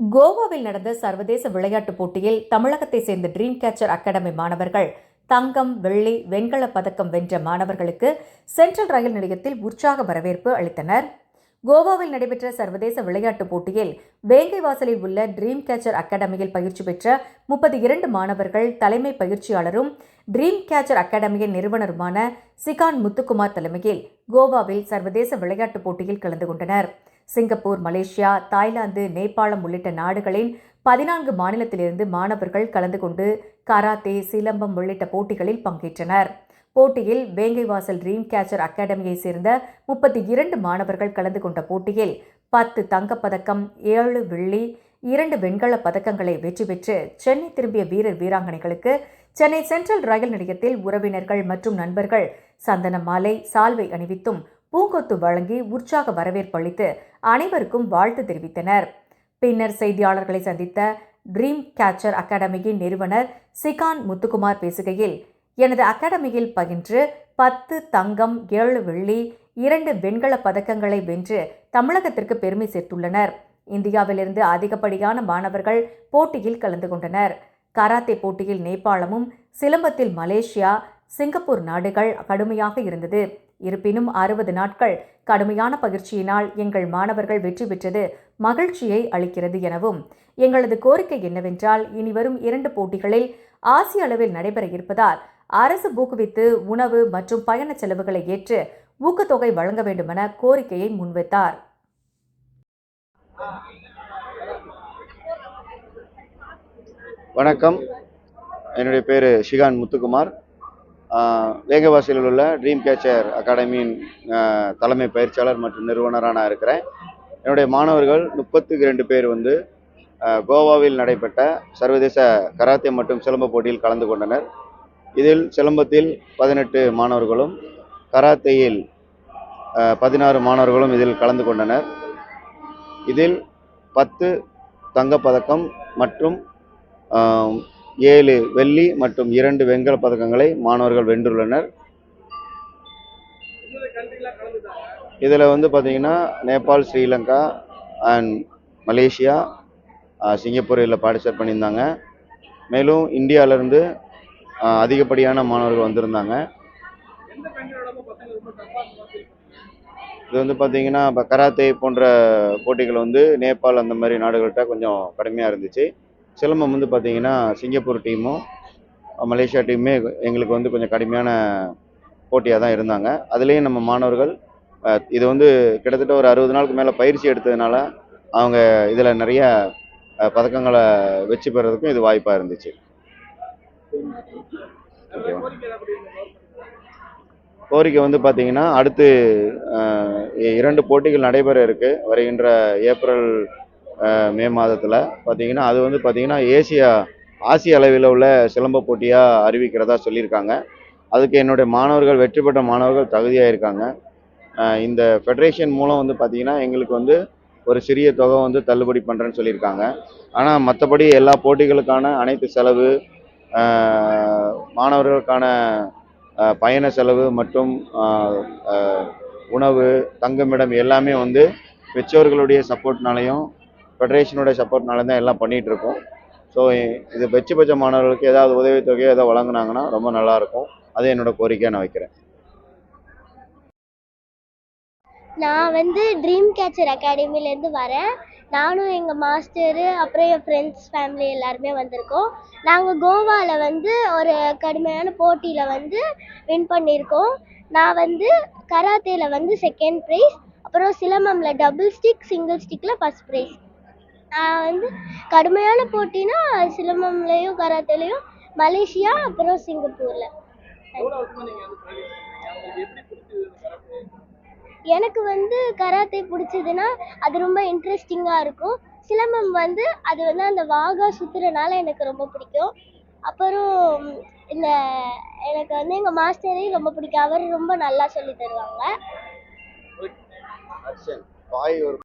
கோவாவில் நடந்த சர்வதேச விளையாட்டுப் போட்டியில் தமிழகத்தை சேர்ந்த ட்ரீம் கேச்சர் அகாடமி மாணவர்கள் தங்கம் வெள்ளி வெண்கலப் பதக்கம் வென்ற மாணவர்களுக்கு சென்ட்ரல் ரயில் நிலையத்தில் உற்சாக வரவேற்பு அளித்தனர். கோவாவில் நடைபெற்ற சர்வதேச விளையாட்டுப் போட்டியில் வேங்கைவாசலில் உள்ள ட்ரீம் கேச்சர் அகாடமியில் பயிற்சி பெற்ற முப்பத்தி இரண்டு மாணவர்கள் தலைமை பயிற்சியாளரும் ட்ரீம் கேச்சர் அகாடமியின் நிறுவனருமான சிகான் முத்துக்குமார் தலைமையில் கோவாவில் சர்வதேச விளையாட்டுப் போட்டியில் கலந்து கொண்டனர். சிங்கப்பூர் மலேசியா தாய்லாந்து நேபாளம் உள்ளிட்ட நாடுகளின் பதினான்கு மாநிலத்திலிருந்து மாணவர்கள் கலந்து கொண்டு கராத்தே சிலம்பம் உள்ளிட்ட போட்டிகளில் பங்கேற்றனர். போட்டியில் வேங்கைவாசல் ட்ரீம் கேச்சர் அகாடமியைச் சேர்ந்த முப்பத்தி இரண்டு மாணவர்கள் கலந்து கொண்ட போட்டியில் பத்து தங்கப்பதக்கம் ஏழு வெள்ளி இரண்டு வெண்கலப் பதக்கங்களை வெற்றி பெற்று சென்னை திரும்பிய வீரர் வீராங்கனைகளுக்கு சென்னை சென்ட்ரல் ரயில் நிலையத்தில் உறவினர்கள் மற்றும் நண்பர்கள் சந்தன மாலை சால்வை அணிவித்தும் பூங்கொத்து வழங்கி உற்சாக வரவேற்பு அளித்து அனைவருக்கும் வாழ்த்து தெரிவித்தனர். பின்னர் செய்தியாளர்களை சந்தித்த ட்ரீம் கேச்சர் அகாடமியின் நிறுவனர் சிகான் முத்துக்குமார் பேசுகையில் எனது அகாடமியில் பயின்று பத்து தங்கம் ஏழு வெள்ளி இரண்டு வெண்கலப் பதக்கங்களை வென்று தமிழகத்திற்கு பெருமை சேர்த்துள்ளனர். இந்தியாவிலிருந்து அதிகப்படியான மாணவர்கள் போட்டியில் கலந்து கொண்டனர். கராத்தே போட்டியில் நேபாளமும் சிலம்பத்தில் மலேசியா சிங்கப்பூர் நாடுகள் கடுமையாக இருந்தது. இருப்பினும் அறுபது நாட்கள் கடுமையான பயிற்சியினால் எங்கள் மாணவர்கள் வெற்றி பெற்றது மகிழ்ச்சியை அளிக்கிறது எனவும் எங்களது கோரிக்கை என்னவென்றால் இனிவரும் இரண்டு போட்டிகளில் ஆசிய அளவில் நடைபெற இருப்பதால் அரசு ஊக்குவித்து உணவு மற்றும் பயண செலவுகளை ஏற்று ஊக்கத்தொகை வழங்க வேண்டுமென கோரிக்கையை முன்வைத்தார். வணக்கம். என்னுடைய பேர் ஷிகான் முத்துக்குமார். வேகவாசியில் உள்ள ட்ரீம் கேச்சர் அகாடமியின் தலைமை பயிற்சியாளர் மற்றும் நிறுவனராக இருக்கிறேன். என்னுடைய மாணவர்கள் முப்பத்துக்கு ரெண்டு பேர் வந்து கோவாவில் நடைபெற்ற சர்வதேச கராத்தே மற்றும் சிலம்ப போட்டியில் கலந்து கொண்டனர். இதில் சிலம்பத்தில் பதினெட்டு மாணவர்களும் கராத்தேயில் பதினாறு மாணவர்களும் இதில் கலந்து கொண்டனர். இதில் பத்து தங்கப்பதக்கம் மற்றும் ஏழு வெள்ளி மற்றும் இரண்டு வெண்கல பதக்கங்களை மாணவர்கள் வென்றுள்ளனர். இதில் வந்து பார்த்தீங்கன்னா நேபாள் ஸ்ரீலங்கா அண்ட் மலேசியா சிங்கப்பூரில் பார்ட்டிசிபேட் பண்ணியிருந்தாங்க. மேலும் இந்தியாவிலேருந்து அதிகப்படியான மாணவர்கள் வந்திருந்தாங்க. இது வந்து பார்த்தீங்கன்னா இப்போ கராத்தே போன்ற போட்டிகள் வந்து நேபாள் அந்த மாதிரி நாடுகள்கிட்ட கொஞ்சம் கடுமையாக இருந்துச்சு. சிலம்பம் வந்து பார்த்தீங்கன்னா சிங்கப்பூர் டீமும் மலேசியா டீமுமே எங்களுக்கு வந்து கொஞ்சம் கடுமையான போட்டியாக தான் இருந்தாங்க. அதுலேயும் நம்ம மாணவர்கள் இது வந்து கிட்டத்தட்ட ஒரு அறுபது நாளுக்கு மேலே பயிற்சி எடுத்ததுனால அவங்க இதில் நிறைய பதக்கங்களை வெற்றி பெறதுக்கும் இது வாய்ப்பாக இருந்துச்சு. ஓகேவா கோரிக்கை வந்து பார்த்தீங்கன்னா அடுத்து இரண்டு போட்டிகள் நடைபெற இருக்கு. வருகின்ற ஏப்ரல் மே மாதத்தில். பார்த்தீங்கன்னா அது வந்து பார்த்தீங்கன்னா ஏசியா ஆசிய அளவில் உள்ள சிலம்ப போட்டியாக அறிவிக்கிறதா சொல்லியிருக்காங்க. அதுக்கு என்னுடைய மாணவர்கள் வெற்றி பெற்ற மாணவர்கள் தகுதியாக இருக்காங்க இந்த ஃபெடரேஷன் மூலம் வந்து பார்த்திங்கன்னா எங்களுக்கு வந்து ஒரு சிறிய தொகை வந்து தள்ளுபடி பண்ணுறேன்னு சொல்லியிருக்காங்க. ஆனால் மற்றபடி எல்லா போட்டிகளுக்கான அனைத்து செலவு மாணவர்களுக்கான பயண செலவு மற்றும் உணவு தங்குமிடம் எல்லாமே வந்து பெற்றோர்களுடைய சப்போர்ட்னாலையும் ஃபெடரேஷனுடைய சப்போர்ட்னால தான் எல்லாம் பண்ணிகிட்ருக்கோம் ஸோ இது வெச்சு பெற்ற மாணவர்களுக்கு ஏதாவது உதவித்தொகையோ ஏதோ வழங்குனாங்கன்னா ரொம்ப நல்லாயிருக்கும். அது என்னோட கோரிக்கையாக நான் வைக்கிறேன். நான் வந்து ட்ரீம் கேச்சர் அகாடமிலேருந்து வரேன். நானும் எங்கள் மாஸ்டரு அப்புறம் என் ஃப்ரெண்ட்ஸ் ஃபேமிலி எல்லாருமே வந்திருக்கோம். நாங்கள் கோவாவில் வந்து ஒரு கடுமையான போட்டியில் வந்து வின் பண்ணியிருக்கோம். நான் வந்து கராத்தேல வந்து செகண்ட் ப்ரைஸ் அப்புறம் சிலம்பமில் டபுள் ஸ்டிக் சிங்கிள் ஸ்டிக்கில் ஃபஸ்ட் ப்ரைஸ் நான் வந்து கடுமையான போட்டினா சிலம்பம்லேயும் கராத்தேலையும் மலேசியா அப்புறம் சிங்கப்பூரில். எனக்கு வந்து கராத்தே பிடிச்சதுன்னா அது ரொம்ப இன்ட்ரெஸ்டிங்காக இருக்கும். சிலம்பம் வந்து அது வந்து அந்த வாகா சுற்றுறனால எனக்கு ரொம்ப பிடிக்கும். அப்புறம் இந்த எனக்கு வந்து எங்கள் மாஸ்டரையும் ரொம்ப பிடிக்கும். அவர் ரொம்ப நல்லா சொல்லி தருவாங்க.